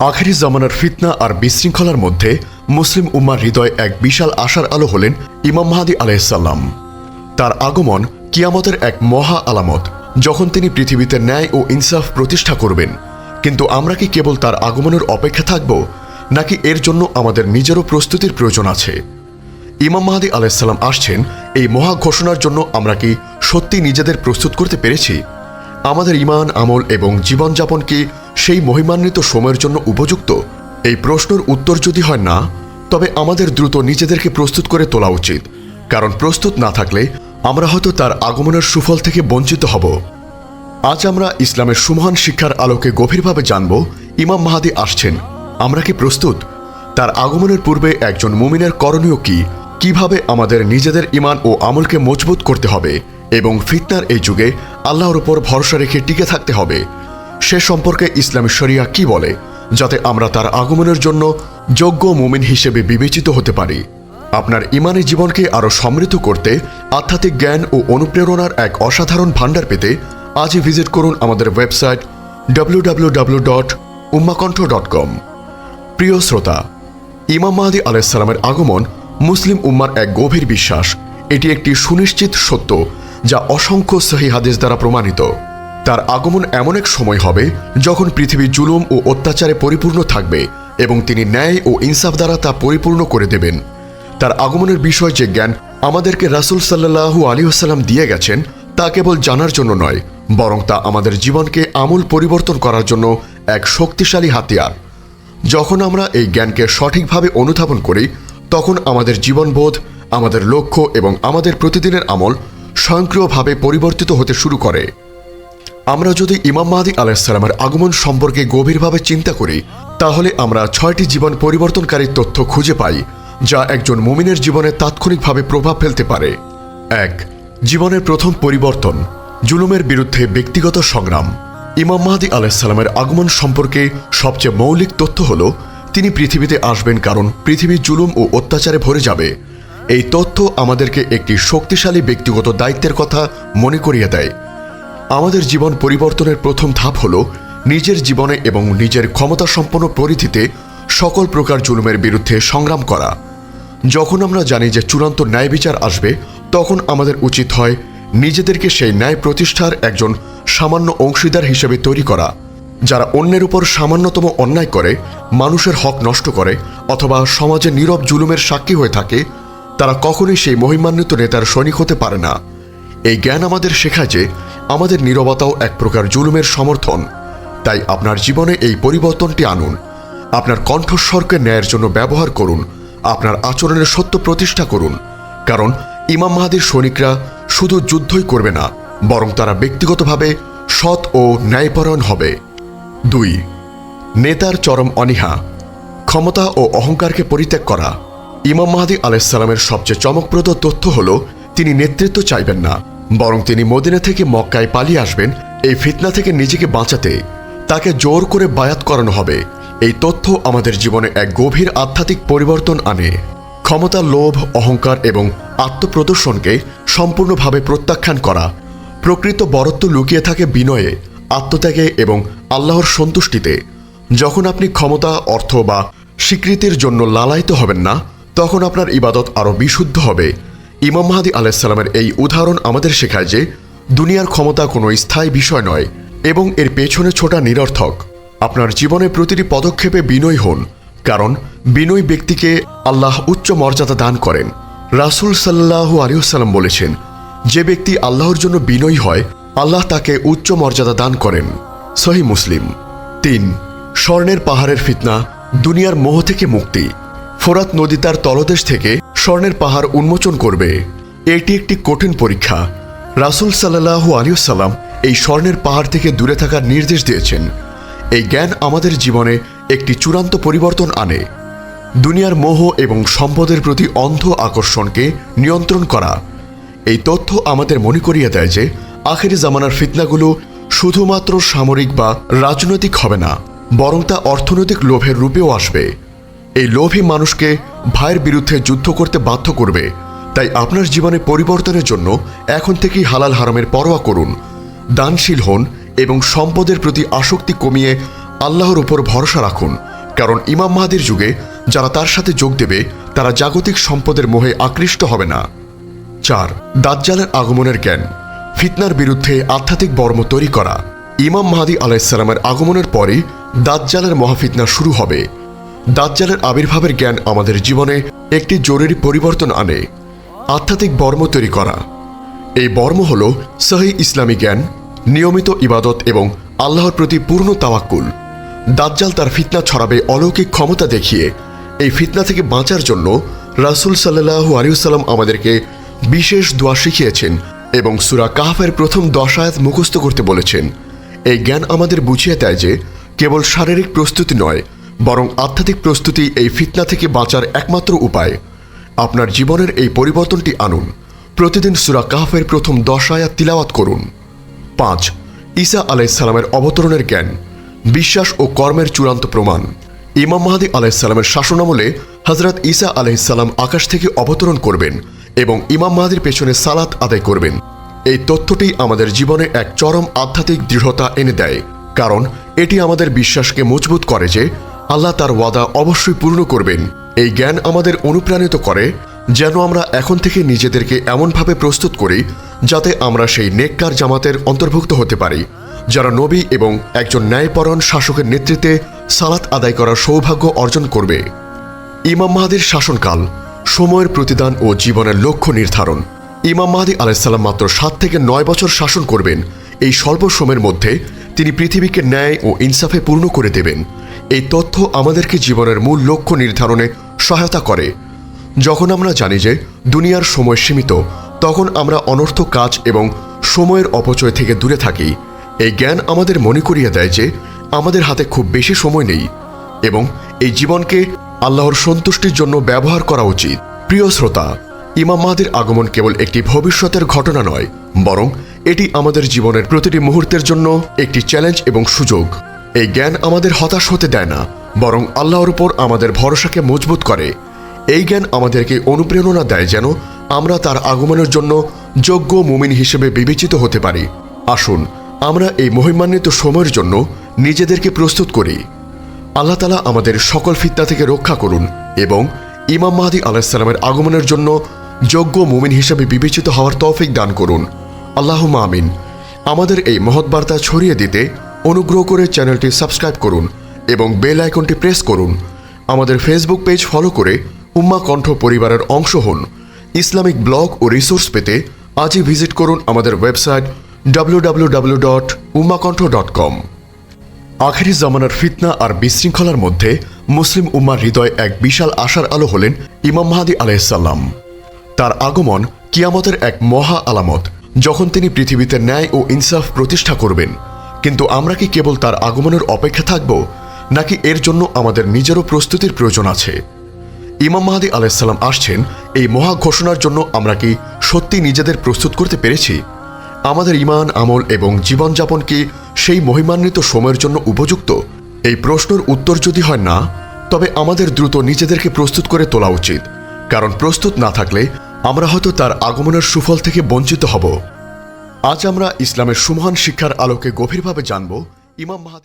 আখেরি জামানার ফিতনা আর বিশৃঙ্খলার মধ্যে মুসলিম উম্মার হৃদয় এক বিশাল আশার আলো হলেন ইমাম মাহাদি আলাইসাল্লাম তার আগমন কিয়ামতের এক মহা আলামত, যখন তিনি পৃথিবীতে ন্যায় ও ইনসাফ প্রতিষ্ঠা করবেন। কিন্তু আমরা কি কেবল তার আগমনের অপেক্ষা থাকব, নাকি এর জন্য আমাদের নিজেরও প্রস্তুতির প্রয়োজন আছে? ইমাম মাহাদি আলাইসাল্লাম আসছেন, এই মহা ঘোষণার জন্য আমরা কি সত্যি নিজেদের প্রস্তুত করতে পেরেছি? আমাদের ইমান, আমল এবং জীবনযাপন কি সেই মহিমান্বিত সময়ের জন্য উপযুক্ত? এই প্রশ্নের উত্তর যদি হয় না, তবে আমাদের দ্রুত নিজেদেরকে প্রস্তুত করে তোলা উচিত। কারণ প্রস্তুত না থাকলে আমরা হয়তো তার আগমনের সুফল থেকে বঞ্চিত হব। আজ আমরা ইসলামের সুমহান শিক্ষার আলোকে গভীরভাবে জানব, ইমাম মাহাদি আসছেন। আমরা কি প্রস্তুত? তার আগমনের পূর্বে একজন মুমিনের করণীয় কি? কীভাবে আমাদের নিজেদের ইমান ও আমলকে মজবুত করতে হবে এবং ফিতনার এই যুগে আল্লাহর উপর ভরসা রেখে টিকে থাকতে হবে? সে সম্পর্কে ইসলামী শরিয়া কি বলে, যাতে আমরা তার আগমনের জন্য যোগ্য মুমিন হিসেবে বিবেচিত হতে পারি। আপনার ইমানি জীবনকে আরও সমৃদ্ধ করতে আধ্যাত্মিক জ্ঞান ও অনুপ্রেরণার এক অসাধারণ ভাণ্ডার পেতে আজই ভিজিট করুন আমাদের website W W W dot উম্মাকণ্ঠ dot com প্রিয় শ্রোতা, ইমাম মাহাদি আলাইসাল্লামের আগমন মুসলিম উম্মার এক গভীর বিশ্বাস। এটি একটি সুনিশ্চিত সত্য যা অসংখ্য সহি হাদিস দ্বারা প্রমাণিত। তার আগমন এমন এক সময় হবে যখন পৃথিবী জুলুম ও অত্যাচারে পরিপূর্ণ থাকবে এবং তিনি ন্যায় ও ইনসাফ দ্বারা তা পরিপূর্ণ করে দেবেন। তার আগমনের বিষয় যে জ্ঞান আমাদেরকে রাসুল সাল্লাহু আলী আসাল্লাম দিয়ে গেছেন, তা কেবল জানার জন্য নয়, বরং তা আমাদের জীবনকে আমূল পরিবর্তন করার জন্য এক শক্তিশালী হাতিয়ার। যখন আমরা এই জ্ঞানকে সঠিকভাবে অনুধাবন করি, তখন আমাদের জীবনবোধ, আমাদের লক্ষ্য এবং আমাদের প্রতিদিনের আমল স্বয়ংক্রিয়ভাবে পরিবর্তিত হতে শুরু করে। আমরা যদি ইমাম মাহাদি আলাইসালামের আগমন সম্পর্কে গভীরভাবে চিন্তা করি, তাহলে আমরা ছয়টি জীবন পরিবর্তনকারী তথ্য খুঁজে পাই, যা একজন মুমিনের জীবনে তাৎক্ষণিকভাবে প্রভাব ফেলতে পারে। এক, জীবনের প্রথম পরিবর্তন, জুলুমের বিরুদ্ধে ব্যক্তিগত সংগ্রাম। ইমাম মাহাদি আলাইসাল্লামের আগমন সম্পর্কে সবচেয়ে মৌলিক তথ্য হল, তিনি পৃথিবীতে আসবেন কারণ পৃথিবী জুলুম ও অত্যাচারে ভরে যাবে। এই তথ্য আমাদেরকে একটি শক্তিশালী ব্যক্তিগত দায়িত্বের কথা মনে করিয়ে দেয়। আমাদের জীবন পরিবর্তনের প্রথম ধাপ হল নিজের জীবনে এবং নিজের ক্ষমতা সম্পন্ন পরিধিতে সকল প্রকার জুলুমের বিরুদ্ধে সংগ্রাম করা। যখন আমরা জানি যে চূড়ান্ত ন্যায় বিচার আসবে, তখন আমাদের উচিত হয় নিজেদেরকে সেই ন্যায় প্রতিষ্ঠার একজন সামান্য অংশীদার হিসেবে তৈরি করা, যারা অন্যের উপর সামান্যতম অন্যায় করে, মানুষের হক নষ্ট করে অথবা সমাজে নীরব জুলুমের সাক্ষী হয়ে থাকে, তারা কখনোই সেই মহিমান্বিত নেতার সৈনিক হতে পারে না। এই জ্ঞান আমাদের শেখায় যে আমাদের নীরবতাও এক প্রকার জুলুমের সমর্থন। তাই আপনার জীবনে এই পরিবর্তনটি আনুন। আপনার কণ্ঠস্বরকে ন্যায়ের জন্য ব্যবহার করুন। আপনার আচরণের সত্য প্রতিষ্ঠা করুন। কারণ ইমাম মাহাদির সৈনিকরা শুধু যুদ্ধই করবে না, বরং তারা ব্যক্তিগতভাবে সৎ ও ন্যায়পরায়ণ হবে। দুই, নেতার চরম অনীহা। ক্ষমতা ও অহংকারকে পরিত্যাগ করা। ইমাম মাহাদি আলাইসাল্লামের সবচেয়ে চমকপ্রদ তথ্য হল, তিনি নেতৃত্ব চাইবেন না। বরং তিনি মদিনা থেকে মক্কায় পালিয়ে আসবেন, এই ফিতনা থেকে নিজেকে বাঁচাতে। তাকে জোর করে বায়াত করানো হবে। এই তথ্য আমাদের জীবনে এক গভীর আধ্যাত্মিক পরিবর্তন আনে। ক্ষমতা, লোভ, অহংকার এবং আত্মপ্রদর্শনকে সম্পূর্ণভাবে প্রত্যাখ্যান করা। প্রকৃত বরত্ব লুকিয়ে থাকে বিনয়ে, আত্মত্যাগে এবং আল্লাহর সন্তুষ্টিতে। যখন আপনি ক্ষমতা, অর্থ বা স্বীকৃতির জন্য লালায়িত হবেন না, তখন আপনার ইবাদত আরও বিশুদ্ধ হবে। ইমাম মাহাদি আলাইসাল্লামের এই উদাহরণ আমাদের শেখায় যে, দুনিয়ার ক্ষমতা কোনো স্থায়ী বিষয় নয় এবং এর পেছনে ছোটা নিরর্থক। আপনার জীবনে প্রতিটি পদক্ষেপে বিনয় হন, কারণ বিনয় ব্যক্তিকে আল্লাহ উচ্চ মর্যাদা দান করেন। রাসুল সাল্লাহ আলিউসাল্লাম বলেছেন, যে ব্যক্তি আল্লাহর জন্য বিনয়ী হয়, আল্লাহ তাকে উচ্চ মর্যাদা দান করেন। সহি মুসলিম। তিন, স্বর্ণের পাহাড়ের ফিতনা দুনিয়ার মোহ থেকে মুক্তি। ফোরাত নদী তার তলদেশ থেকে স্বর্ণের পাহাড় উন্মোচন করবে। এটি একটি কঠিন পরীক্ষা। রাসুল সাল্লাহু আলিউসাল্লাম এই স্বর্ণের পাহাড় থেকে দূরে থাকার নির্দেশ দিয়েছেন। এই জ্ঞান আমাদের জীবনে একটি চূড়ান্ত পরিবর্তন আনে। দুনিয়ার মোহ এবং সম্পদের প্রতি অন্ধ আকর্ষণকে নিয়ন্ত্রণ করা। এই তথ্য আমাদের মনে করিয়ে দেয় যে, আখেরি জামানার ফিতনাগুলো শুধুমাত্র সামরিক বা রাজনৈতিক হবে না, বরং তা অর্থনৈতিক লোভের রূপেও আসবে। এই লোভই মানুষকে ভাইয়ের বিরুদ্ধে যুদ্ধ করতে বাধ্য করবে। তাই আপনার জীবনে পরিবর্তনের জন্য এখন থেকেই হালাল হারামের পরোয়া করুন। দানশীল হন এবং সম্পদের প্রতি আসক্তি কমিয়ে আল্লাহর উপর ভরসা রাখুন। কারণ ইমাম মাহাদির যুগে যারা তার সাথে যোগ দেবে, তারা জাগতিক সম্পদের মোহে আকৃষ্ট হবে না। চার, দাজ্জালের আগমনের জ্ঞান। ফিতনার বিরুদ্ধে আধ্যাত্মিক বর্ম তৈরি করা। ইমাম মাহাদি আলাইসালামের আগমনের পরই দাজ্জালের মহাফিতনা শুরু হবে। দাজ্জালের আবির্ভাবের জ্ঞান আমাদের জীবনে একটি জরুরি পরিবর্তন আনে, আধ্যাত্মিক বর্ম তৈরি করা। এই বর্ম হল সহি ইসলামী জ্ঞান, নিয়মিত ইবাদত এবং আল্লাহর প্রতি পূর্ণ তাওয়াক্কুল। দাজ্জাল তার ফিতনা ছড়াবে অলৌকিক ক্ষমতা দেখিয়ে, এই ফিতনা থেকে বাঁচার জন্য রাসূল সাল্লাল্লাহু আলিয়াল্লাম আমাদেরকে বিশেষ দোয়া শিখিয়েছেন এবং সুরা কাহাফের প্রথম দশ আয়াত মুখস্থ করতে বলেছেন। এই জ্ঞান আমাদের বুঝিয়ে দেয় যে, কেবল শারীরিক প্রস্তুতি নয় বরং আধ্যাত্মিক প্রস্তুতি এই ফিতনা থেকে বাঁচার একমাত্র উপায়। আপনার জীবনের এই পরিবর্তনটি আনুন। প্রতিদিন সুরা কাহাফের প্রথম দশ তিলাওয়াত করুন। পাঁচ, ঈসা আলাইসালামের অবতরণের জ্ঞান, বিশ্বাস ও কর্মের চূড়ান্ত প্রমাণ। ইমাম মাহাদি আলাইসালামের শাসনামলে হজরত ঈসা আলাইসাল্লাম আকাশ থেকে অবতরণ করবেন এবং ইমাম মাহাদির পেছনে সালাত আদায় করবেন। এই তথ্যটি আমাদের জীবনে এক চরম আধ্যাত্মিক দৃঢ়তা এনে দেয়। কারণ এটি আমাদের বিশ্বাসকে মজবুত করে যে আল্লাহ তার ওয়াদা অবশ্যই পূর্ণ করবেন। এই জ্ঞান আমাদের অনুপ্রাণিত করে, যেন আমরা এখন থেকে নিজেদেরকে এমনভাবে প্রস্তুত করি, যাতে আমরা সেই নেককার জামাতের অন্তর্ভুক্ত হতে পারি, যারা নবী এবং একজন ন্যায়পরণ শাসকের নেতৃত্বে সালাত আদায় করার সৌভাগ্য অর্জন করবে। ইমাম মাহাদির শাসনকাল, সময়ের প্রতিদান ও জীবনের লক্ষ্য নির্ধারণ। ইমাম মাহাদি আলাইসাল্লাম মাত্র সাত থেকে নয় বছর শাসন করবেন। এই স্বল্প সময়ের মধ্যে তিনি পৃথিবীকে ন্যায় ও ইনসাফে পূর্ণ করে দেবেন। এই তথ্য আমাদেরকে জীবনের মূল লক্ষ্য নির্ধারণে সহায়তা করে। যখন আমরা জানি যে দুনিয়ার সময় সীমিত, তখন আমরা অনর্থ কাজ এবং সময়ের অপচয় থেকে দূরে থাকি। এই জ্ঞান আমাদের মনে করিয়ে দেয় যে আমাদের হাতে খুব বেশি সময় নেই এবং এই জীবনকে আল্লাহর সন্তুষ্টির জন্য ব্যবহার করা উচিত। প্রিয় শ্রোতা, ইমাম মাহাদির আগমন কেবল একটি ভবিষ্যতের ঘটনা নয়, বরং এটি আমাদের জীবনের প্রতিটি মুহূর্তের জন্য একটি চ্যালেঞ্জ এবং সুযোগ। এই জ্ঞান আমাদের হতাশ হতে দেয় না, বরং আল্লাহর উপর আমাদের ভরসাকে মজবুত করে। এই জ্ঞান আমাদেরকে অনুপ্রেরণা দেয় যেন আমরা তার আগমনের জন্য যোগ্য মুমিন হিসেবে বিবেচিত হতে পারি। আসুন, আমরা এই মহিমান্বিত সময়ের জন্য নিজেদেরকে প্রস্তুত করি। আল্লাহ তালা আমাদের সকল ফিতনা থেকে রক্ষা করুন এবং ইমাম মাহাদি আলাহিসাল্লামের আগমনের জন্য যোগ্য মুমিন হিসেবে বিবেচিত হওয়ার তৌফিক দান করুন। আল্লাহ আমিন। আমাদের এই মহৎ বার্তা ছড়িয়ে দিতে অনুগ্রহ করে চ্যানেলটি সাবস্ক্রাইব করুন এবং বেল আইকনটি প্রেস করুন। আমাদের ফেসবুক পেজ ফলো করে উম্মা কণ্ঠ পরিবারের অংশ হন। ইসলামিক ব্লগ ও রিসোর্স পেতে আজই ভিজিট করুন আমাদের website W dot dot com আখেরি জামানার ফিতনা আর বিশৃঙ্খলার মধ্যে মুসলিম উম্মার হৃদয় এক বিশাল আশার আলো হলেন ইমাম মাহাদি আলাইসাল্লাম তার আগমন কিয়ামতের এক মহা আলামত, যখন তিনি পৃথিবীতে ন্যায় ও ইনসাফ প্রতিষ্ঠা করবেন। কিন্তু আমরা কি কেবল তার আগমনের অপেক্ষা থাকব, নাকি এর জন্য আমাদের নিজেরও প্রস্তুতির প্রয়োজন আছে? ইমাম মাহাদি আলাইসাল্লাম আসছেন, এই মহা ঘোষণার জন্য আমরা কি সত্যি নিজেদের প্রস্তুত করতে পেরেছি? আমাদের ইমান আমল এবং জীবনযাপন কি সেই মহিমান্বিত সময়ের জন্য উপযুক্ত? এই প্রশ্নের উত্তর যদি হয় না, তবে আমাদের দ্রুত নিজেদেরকে প্রস্তুত করে তোলা উচিত। কারণ প্রস্তুত না থাকলে আমরা হয়তো তার আগমনের সুফল থেকে বঞ্চিত হব। আজ আমরা ইসলামের সুমহান শিক্ষার আলোকে গভীরভাবে জানব ইমাম মাহাদি